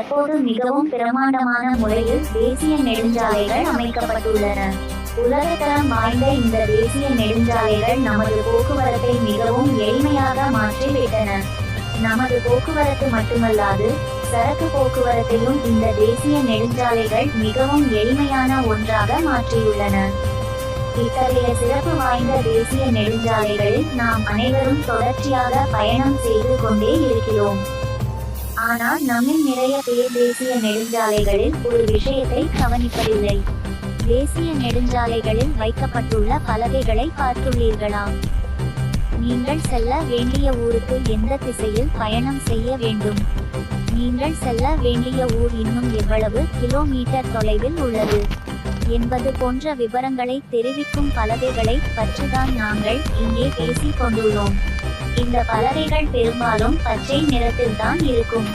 தற்போது மிகவும் பிரமாண்டமான முறையில் தேசிய நெடுஞ்சாலைகள் அமைக்கப்பட்டுள்ளன. உலகத்தரம் வாய்ந்த இந்த தேசிய நெடுஞ்சாலைகள் நமது போக்குவரத்தை மிகவும் எளிமையாக மாற்றிவிட்டன. நமது போக்குவரத்து மட்டுமல்லாது சரக்கு போக்குவரத்தையும் இந்த தேசிய நெடுஞ்சாலைகள் மிகவும் எளிமையான ஒன்றாக மாற்றியுள்ளன. இத்தகைய சிறப்பு வாய்ந்த தேசிய நெடுஞ்சாலைகளில் நாம் அனைவரும் தொடர்ச்சியாக பயணம் செய்து கொண்டே இருக்கிறோம். ஆனால் நம்மில் நிறைய பேர் தேசிய நெடுஞ்சாலைகளில் ஒரு விஷயத்தை கவனிப்பதில்லை. தேசிய நெடுஞ்சாலைகளில் வைக்கப்பட்டுள்ள பலகைகளை பார்த்துள்ளீர்களா? நீங்கள் செல்ல வேண்டிய ஊருக்கு எந்த திசையில் பயணம் செய்ய வேண்டும்? நீங்கள் செல்ல வேண்டிய ஊர் இன்னும் எவ்வளவு கிலோமீட்டர் தொலைவில் உள்ளது? என்பது போன்ற விவரங்களை தெரிவிக்கும் பலகைகளை பற்றிதான் நாங்கள் இங்கே பேசிக் கொண்டுள்ளோம். இந்த பலகைகள் பெரும்பாலும் பச்சை நிறத்தில்தான் இருக்கும்.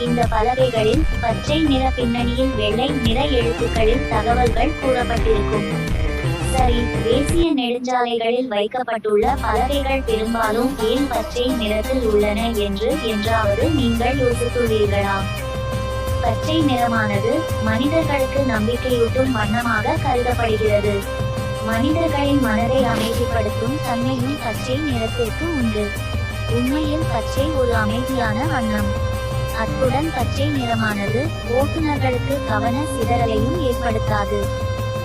இந்த பலகைகளில் பச்சை நிற பின்னணியில் வெள்ளை நிற எழுத்துக்களில் தகவல்கள் கூறப்பட்டிருக்கும். சரி தேசிய நெடுஞ்சாலைகளில் வைக்கப்பட்டுள்ள பலகைகள் பெரும்பாலும் ஏன் பச்சை நிறத்தில் உள்ளன என்று என்றாவது நீங்கள் யோசித்துள்ளீர்களா? பச்சை நிறமானது மனிதர்களுக்கு நம்பிக்கையூட்டும் வண்ணமாக கருதப்படுகிறது. மனிதர்களின் மனதை அமைதிப்படுத்தும் தன்மையும் பச்சை நிறத்திற்கு உண்டு. உண்மையில் பச்சை ஒரு அமைதியான வண்ணம். அத்துடன் பச்சை நிறமானது ஓட்டுநர்களுக்கு கவன சிதறலையும் ஏற்படுத்தாது.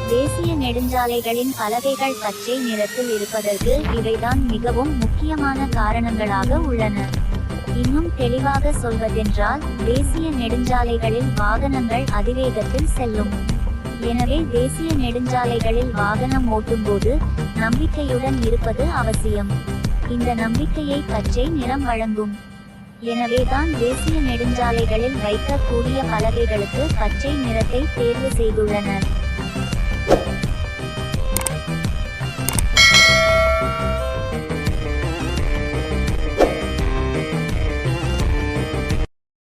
தேசிய நெடுஞ்சாலைகளின் பலகைகள் பச்சை நிறத்தில் இருப்பதற்கு இவைதான் மிகவும் முக்கியமான காரணங்களாக உள்ளன. இன்னும் தெளிவாக சொல்வதென்றால் தேசிய நெடுஞ்சாலைகளில் வாகனங்கள் அதிவேகத்தில் செல்லும். எனவே தேசிய நெடுஞ்சாலைகளில் வாகனம் ஓட்டும்போது நம்பிக்கையுடன் இருப்பது அவசியம். இந்த நம்பிக்கையை பச்சை நிறம் வழங்கும். எனவேதான் தேசிய நெடுஞ்சாலைகளில் வைக்கக்கூடிய பலகைகளுக்கு பச்சை நிறத்தை தேர்வு செய்துள்ளனர்.